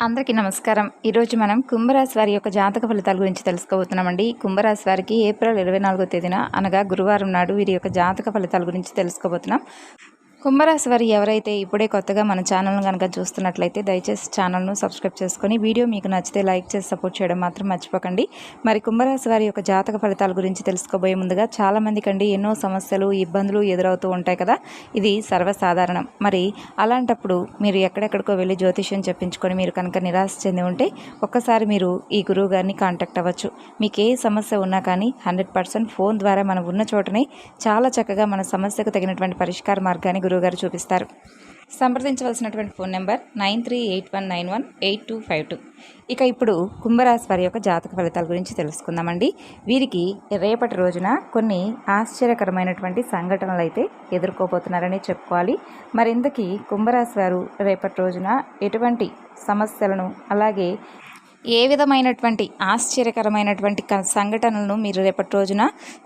అందరికీ నమస్కారం. ఈరోజు మనం కుంభరాశి వారి యొక్క జాతక ఫలితాల గురించి తెలుసుకోబోతున్నామండి. కుంభరాశి వారికి ఏప్రిల్ ఇరవై నాలుగో తేదీన అనగా గురువారం నాడు వీరి యొక్క జాతక ఫలితాల గురించి తెలుసుకోబోతున్నాం. కుంభరాశి వారు ఎవరైతే ఇప్పుడే కొత్తగా మన ఛానల్ను కనుక చూస్తున్నట్లయితే దయచేసి ఛానల్ను సబ్స్క్రైబ్ చేసుకొని వీడియో మీకు నచ్చితే లైక్ చేసి సపోర్ట్ చేయడం మాత్రం మర్చిపోకండి. మరి కుంభరాశి వారి యొక్క జాతక ఫలితాల గురించి తెలుసుకోబోయే ముందుగా చాలామంది కండి ఎన్నో సమస్యలు ఇబ్బందులు ఎదురవుతూ ఉంటాయి కదా? ఇది సర్వసాధారణం. మరి అలాంటప్పుడు మీరు ఎక్కడెక్కడికో వెళ్ళి జ్యోతిష్యం చెప్పించుకొని మీరు కనుక నిరాశ చెంది ఉంటే ఒక్కసారి మీరు ఈ గురువు గారిని కాంటాక్ట్ అవ్వచ్చు. మీకు ఏ సమస్య ఉన్నా కానీ హండ్రెడ్ పర్సెంట్ ఫోన్ ద్వారా మనం ఉన్న చోటనే చాలా చక్కగా మన సమస్యకు తగినటువంటి పరిష్కార మార్గాన్ని గురువు గురువుగారు చూపిస్తారు. సంప్రదించవలసినటువంటి phone number nine three eight one nine one eight two five two. ఇక ఇప్పుడు కుంభరాశి వారి యొక్క జాతక ఫలితాల గురించి తెలుసుకుందామండి. వీరికి రేపటి రోజున కొన్ని ఆశ్చర్యకరమైనటువంటి సంఘటనలు అయితే ఎదుర్కోబోతున్నారని చెప్పుకోవాలి. మరింతకీ కుంభరాశి వారు రేపటి రోజున ఎటువంటి సమస్యలను అలాగే ఏ విధమైనటువంటి ఆశ్చర్యకరమైనటువంటి సంఘటనలను మీరు రేపటి రోజున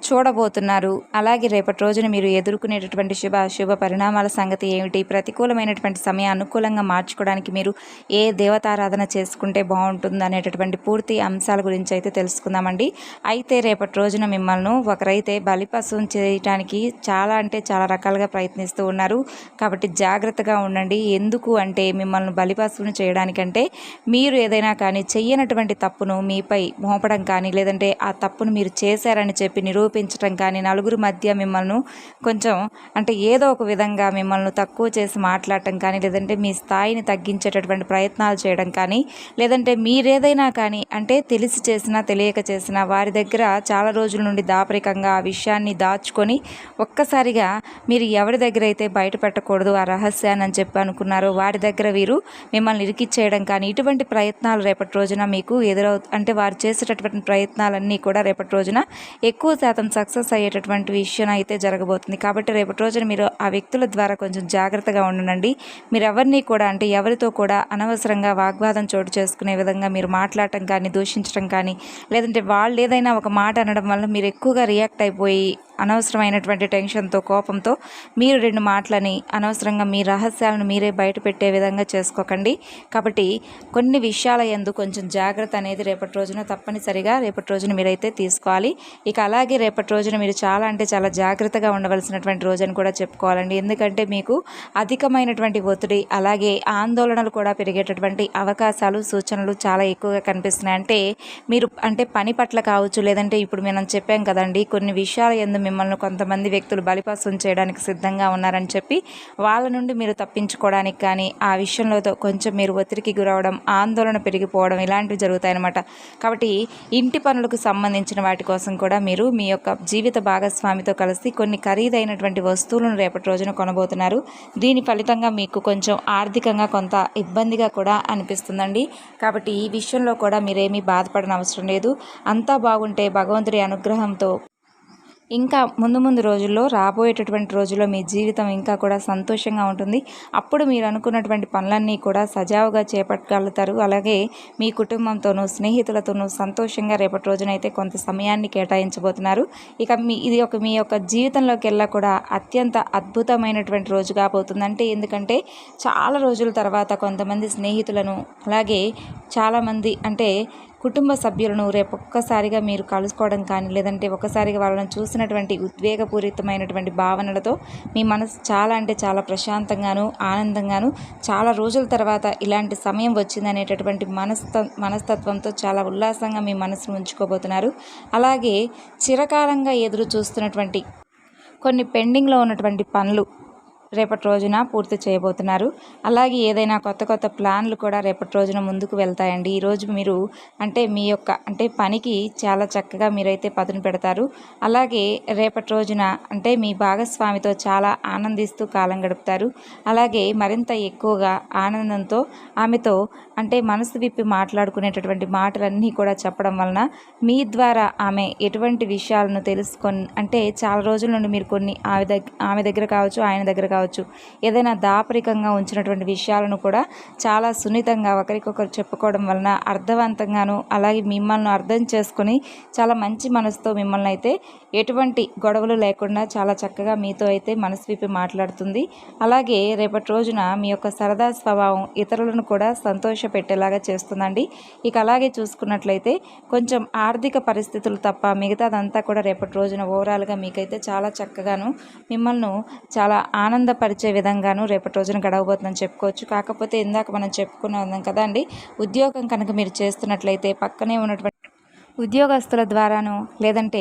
చూడబోతున్నారు? అలాగే రేపటి రోజున మీరు ఎదుర్కొనేటటువంటి శుభ అశుభ పరిణామాల సంగతి ఏమిటి? ప్రతికూలమైనటువంటి సమయం అనుకూలంగా మార్చుకోవడానికి మీరు ఏ దేవతారాధన చేసుకుంటే బాగుంటుంది అనేటటువంటి పూర్తి అంశాల గురించి అయితే తెలుసుకుందామండి. అయితే రేపటి రోజున మిమ్మల్ని ఒకరైతే బలిపశువం చేయటానికి చాలా అంటే చాలా రకాలుగా ప్రయత్నిస్తూ ఉన్నారు. కాబట్టి జాగ్రత్తగా ఉండండి. ఎందుకు అంటే మిమ్మల్ని బలిపశువును చేయడానికంటే మీరు ఏదైనా కానీ చెయ్యనటువంటి తప్పును మీపై మోపడం కానీ లేదంటే ఆ తప్పును మీరు చేశారని చెప్పి నిరూపించడం కానీ నలుగురు మధ్య మిమ్మల్ని కొంచెం అంటే ఏదో ఒక విధంగా మిమ్మల్ని తక్కువ చేసి మాట్లాడటం కానీ లేదంటే మీ స్థాయిని తగ్గించేటటువంటి ప్రయత్నాలు చేయడం కానీ లేదంటే మీరేదైనా కానీ అంటే తెలిసి చేసినా తెలియక చేసినా వారి దగ్గర చాలా రోజుల నుండి దాపరికంగా ఆ విషయాన్ని దాచుకొని ఒక్కసారిగా మీరు ఎవరి దగ్గర అయితే బయట పెట్టకూడదు ఆ రహస్యాన్ని అని చెప్పి అనుకున్నారో వారి దగ్గర వీరు మిమ్మల్ని ఇరికిచ్చేయడం కానీ ఇటువంటి ప్రయత్నాలు రేపటి రోజున మీకు ఎదురవు అంటే వారు చేసేటటువంటి ప్రయత్నాలన్నీ కూడా రేపటి రోజున ఎక్కువ శాతం సక్సెస్ అయ్యేటటువంటి విషయం అయితే జరగబోతుంది. కాబట్టి రేపటి రోజున మీరు ఆ వ్యక్తుల ద్వారా కొంచెం జాగ్రత్తగా ఉండనండి మీరు ఎవరిని కూడా అంటే ఎవరితో కూడా అనవసరంగా వాగ్వాదం చోటు చేసుకునే విధంగా మీరు మాట్లాడటం కానీ దూషించడం కానీ లేదంటే వాళ్ళు ఏదైనా ఒక మాట అనడం వల్ల మీరు ఎక్కువగా రియాక్ట్ అయిపోయి అనవసరమైనటువంటి టెన్షన్తో కోపంతో మీరు రెండు మాటలని అనవసరంగా మీ రహస్యాలను మీరే బయట పెట్టే విధంగా చేసుకోకండి. కాబట్టి కొన్ని విషయాల యందు కొంచెం జాగ్రత్త అనేది రేపటి రోజున తప్పనిసరిగా రేపటి రోజున మీరైతే తీసుకోవాలి. ఇక అలాగే రేపటి రోజున మీరు చాలా అంటే చాలా జాగ్రత్తగా ఉండవలసినటువంటి రోజు కూడా చెప్పుకోవాలండి. ఎందుకంటే మీకు అధికమైనటువంటి ఒత్తిడి అలాగే ఆందోళనలు కూడా పెరిగేటటువంటి అవకాశాలు సూచనలు చాలా ఎక్కువగా కనిపిస్తున్నాయి. అంటే మీరు అంటే పని పట్ల కావచ్చు లేదంటే ఇప్పుడు మనం చెప్పాం కదండి కొన్ని విషయాల ఎందు మిమ్మల్ని కొంతమంది వ్యక్తులు బలిపాసం చేయడానికి సిద్ధంగా ఉన్నారని చెప్పి వాళ్ళ నుండి మీరు తప్పించుకోవడానికి కానీ ఆ విషయంలో కొంచెం మీరు ఒత్తిడికి గురవడం ఆందోళన పెరిగిపోవడం ఇలాంటివి జరుగుతాయన్నమాట. కాబట్టి ఇంటి పనులకు సంబంధించిన వాటి కోసం కూడా మీరు మీ యొక్క జీవిత భాగస్వామితో కలిసి కొన్ని ఖరీదైనటువంటి వస్తువులను రేపటి రోజున కొనబోతున్నారు. దీని ఫలితంగా మీకు కొంచెం ఆర్థికంగా కొంత ఇబ్బందిగా కూడా అనిపిస్తుందండి. కాబట్టి ఈ విషయంలో కూడా మీరేమీ బాధపడనవసరం అవసరం లేదు. అంతా బాగుంటే భగవంతుడి అనుగ్రహంతో ఇంకా ముందు ముందు రోజుల్లో రాబోయేటటువంటి రోజుల్లో మీ జీవితం ఇంకా కూడా సంతోషంగా ఉంటుంది. అప్పుడు మీరు అనుకున్నటువంటి పనులన్నీ కూడా సజావుగా చేపట్టగలుగుతారు. అలాగే మీ కుటుంబంతోనూ స్నేహితులతోనూ సంతోషంగా రేపటి రోజునైతే కొంత సమయాన్ని కేటాయించబోతున్నారు. ఇక మీ ఇది ఒక మీ యొక్క జీవితంలోకి వెళ్ళా కూడా అత్యంత అద్భుతమైనటువంటి రోజు కాబోతుంది. అంటే ఎందుకంటే చాలా రోజుల తర్వాత కొంతమంది స్నేహితులను అలాగే చాలామంది అంటే కుటుంబ సభ్యులను రేపు ఒక్కసారిగా మీరు కలుసుకోవడం కానీ లేదంటే ఒకసారిగా వాళ్ళని చూసినటువంటి ఉద్వేగపూరితమైనటువంటి భావనలతో మీ మనసు చాలా అంటే చాలా ప్రశాంతంగాను ఆనందంగాను చాలా రోజుల తర్వాత ఇలాంటి సమయం వచ్చిందనేటటువంటి మనస్త మనస్తత్వంతో చాలా ఉల్లాసంగా మీ మనసును ఉంచుకోబోతున్నారు. అలాగే చిరకాలంగా ఎదురు చూస్తున్నటువంటి కొన్ని పెండింగ్లో ఉన్నటువంటి పనులు రేపటి రోజున పూర్తి చేయబోతున్నారు. అలాగే ఏదైనా కొత్త కొత్త ప్లాన్లు కూడా రేపటి రోజున ముందుకు వెళ్తాయండి. ఈరోజు మీరు అంటే మీ యొక్క అంటే పనికి చాలా చక్కగా మీరైతే పదును పెడతారు. అలాగే రేపటి రోజున అంటే మీ భాగస్వామితో చాలా ఆనందిస్తూ కాలం గడుపుతారు. అలాగే మరింత ఎక్కువగా ఆనందంతో ఆమెతో అంటే మనసు విప్పి మాట్లాడుకునేటటువంటి మాటలన్నీ కూడా చెప్పడం వలన మీ ద్వారా ఆమె ఎటువంటి విషయాలను తెలుసుకొని అంటే చాలా రోజుల నుండి మీరు కొన్ని ఆమె దగ్గర ఆమె దగ్గర కావచ్చు ఆయన దగ్గర కావచ్చు కావచ్చు ఏదైనా దాపరికంగా ఉంచినటువంటి విషయాలను కూడా చాలా సున్నితంగా ఒకరికొకరు చెప్పుకోవడం వలన అర్థవంతంగాను అలాగే మిమ్మల్ని అర్థం చేసుకొని చాలా మంచి మనసుతో మిమ్మల్ని అయితే ఎటువంటి గొడవలు లేకుండా చాలా చక్కగా మీతో అయితే మనసు విప్పి మాట్లాడుతుంది. అలాగే రేపటి రోజున మీ యొక్క సరదా స్వభావం ఇతరులను కూడా సంతోష పెట్టేలాగా చేస్తుందండి. ఇక అలాగే చూసుకున్నట్లయితే కొంచెం ఆర్థిక పరిస్థితులు తప్ప మిగతాదంతా కూడా రేపటి రోజున ఓవరాల్గా మీకైతే చాలా చక్కగాను మిమ్మల్ని చాలా ఆనందపరిచే విధంగాను రేపటి రోజున గడవబోతుందని చెప్పుకోవచ్చు. కాకపోతే ఇందాక మనం చెప్పుకున్నాం కదా అండి ఉద్యోగం కనుక మీరు చేస్తున్నట్లయితే పక్కనే ఉన్నటువంటి ఉద్యోగస్తుల ద్వారానో లేదంటే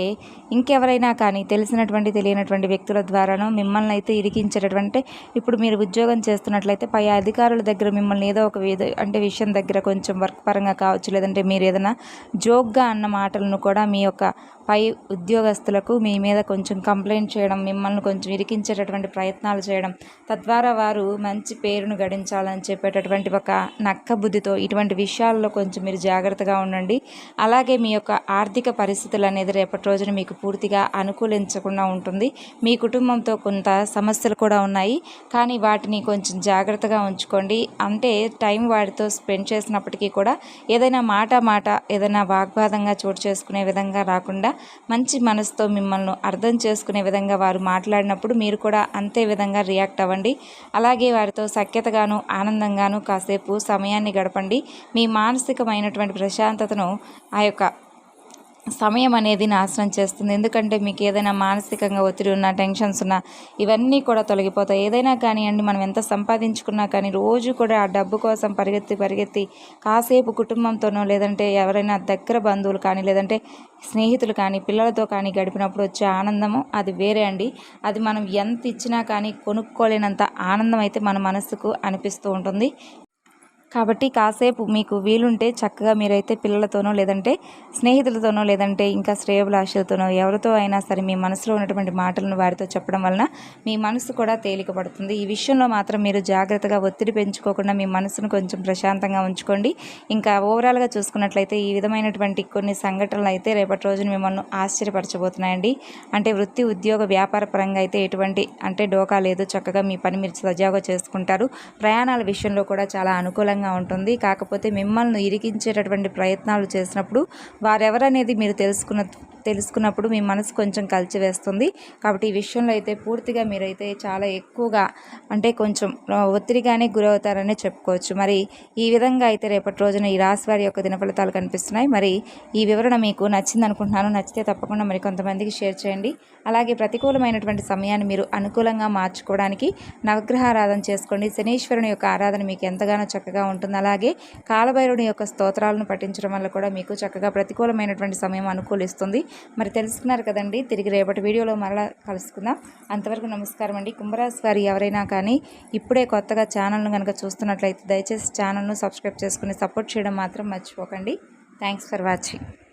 ఇంకెవరైనా కానీ తెలిసినటువంటి తెలియనటువంటి వ్యక్తుల ద్వారానో మిమ్మల్ని అయితే ఇరికించేటటువంటి ఇప్పుడు మీరు ఉద్యోగం చేస్తున్నట్లయితే పై అధికారుల దగ్గర మిమ్మల్ని ఏదో ఒక అంటే విషయం దగ్గర కొంచెం వర్క్ పరంగా కావచ్చు లేదంటే మీరు ఏదైనా జోక్గా అన్న మాటలను కూడా మీ యొక్క పై ఉద్యోగస్తులకు మీ మీద కొంచెం కంప్లైంట్ చేయడం మిమ్మల్ని కొంచెం ఇరికించేటటువంటి ప్రయత్నాలు చేయడం తద్వారా వారు మంచి పేరును గడించాలని చెప్పేటటువంటి ఒక నక్క బుద్ధితో ఇటువంటి విషయాల్లో కొంచెం మీరు జాగ్రత్తగా ఉండండి. అలాగే మీ యొక్క ఆర్థిక పరిస్థితులు అనేది రేపటి రోజున మీకు పూర్తిగా అనుకూలించకుండా ఉంటుంది. మీ కుటుంబంతో కొంత సమస్యలు కూడా ఉన్నాయి. కానీ వాటిని కొంచెం జాగ్రత్తగా ఉంచుకోండి. అంటే టైం వాటితో స్పెండ్ చేసినప్పటికీ కూడా ఏదైనా మాట మాట ఏదైనా వాగ్వాదంగా చోటు చేసుకునే విధంగా రాకుండా మంచి మనసుతో మిమ్మల్ని అర్థం చేసుకునే విధంగా వారు మాట్లాడినప్పుడు మీరు కూడా అంతే విధంగా రియాక్ట్ అవ్వండి. అలాగే వారితో సఖ్యతగాను ఆనందంగాను కాసేపు సమయాన్ని గడపండి. మీ మానసికమైనటువంటి ప్రశాంతతను ఆ యొక్క సమయం అనేది నాశనం చేస్తుంది. ఎందుకంటే మీకు ఏదైనా మానసికంగా ఒత్తిడి ఉన్నా టెన్షన్స్ ఉన్నా ఇవన్నీ కూడా తొలగిపోతాయి. ఏదైనా కానివ్వండి మనం ఎంత సంపాదించుకున్నా కానీ రోజు కూడా ఆ డబ్బు కోసం పరిగెత్తి పరిగెత్తి కాసేపు కుటుంబంతోనో లేదంటే ఎవరైనా దగ్గర బంధువులు కానీ లేదంటే స్నేహితులు కానీ పిల్లలతో కానీ గడిపినప్పుడు వచ్చే ఆనందము అది వేరే అండి. అది మనం ఎంత ఇచ్చినా కానీ కొనుక్కోలేనంత ఆనందం అయితే మన మనసుకు అనిపిస్తూ ఉంటుంది. కాబట్టి కాసేపు మీకు వీలుంటే చక్కగా మీరైతే పిల్లలతోనో లేదంటే స్నేహితులతోనో లేదంటే ఇంకా శ్రేయభిలాషలతోనో ఎవరితో అయినా సరే మీ మనసులో ఉన్నటువంటి మాటలను వారితో చెప్పడం వలన మీ మనసు కూడా తేలిక పడుతుంది ఈ విషయంలో మాత్రం మీరు జాగ్రత్తగా ఒత్తిడి పెంచుకోకుండా మీ మనసును కొంచెం ప్రశాంతంగా ఉంచుకోండి. ఇంకా ఓవరాల్గా చూసుకున్నట్లయితే ఈ విధమైనటువంటి కొన్ని సంఘటనలు అయితే రేపటి రోజున మిమ్మల్ని ఆశ్చర్యపరచబోతున్నాయండి. అంటే వృత్తి ఉద్యోగ వ్యాపార పరంగా అయితే ఎటువంటి అంటే డోకా లేదు. చక్కగా మీ పని మీరు సజావుగా చేసుకుంటారు. ప్రయాణాల విషయంలో కూడా చాలా అనుకూలంగా ఆనందంగా ఉంటుంది. కాకపోతే మిమ్మల్ని ఇరికించేటటువంటి ప్రయత్నాలు చేసినప్పుడు వారెవరనేది మీరు తెలుసుకున్న తెలుసుకున్నప్పుడు మీ మనసు కొంచెం కలిచివేస్తుంది కాబట్టి ఈ విషయంలో అయితే పూర్తిగా మీరైతే చాలా ఎక్కువగా అంటే కొంచెం ఒత్తిడిగానే గురవుతారనే చెప్పుకోవచ్చు. మరి ఈ విధంగా అయితే రేపటి రోజున ఈ రాశి వారి యొక్క దినఫలితాలు కనిపిస్తున్నాయి. మరి ఈ వివరణ మీకు నచ్చింది అనుకుంటున్నాను నచ్చితే తప్పకుండా మరి కొంతమందికి షేర్ చేయండి. అలాగే ప్రతికూలమైనటువంటి సమయాన్ని మీరు అనుకూలంగా మార్చుకోవడానికి నవగ్రహ ఆరాధన చేసుకోండి. శనీశ్వరుని యొక్క ఆరాధన మీకు ఎంతగానో చక్కగా ఉంటుంది. అలాగే కాలభైరుని యొక్క స్తోత్రాలను పఠించడం వల్ల కూడా మీకు చక్కగా ప్రతికూలమైనటువంటి సమయం అనుకూలిస్తుంది. మరి తెలుసుకున్నారు కదండి. తిరిగి రేపటి వీడియోలో మరలా కలుసుకుందాం. అంతవరకు నమస్కారం అండి. కుంభరాశి వారి ఎవరైనా కానీ ఇప్పుడే కొత్తగా ఛానల్ను కనుక చూస్తున్నట్లయితే దయచేసి ఛానల్ను సబ్స్క్రైబ్ చేసుకుని సపోర్ట్ చేయడం మాత్రం మర్చిపోకండి. Thanks for watching.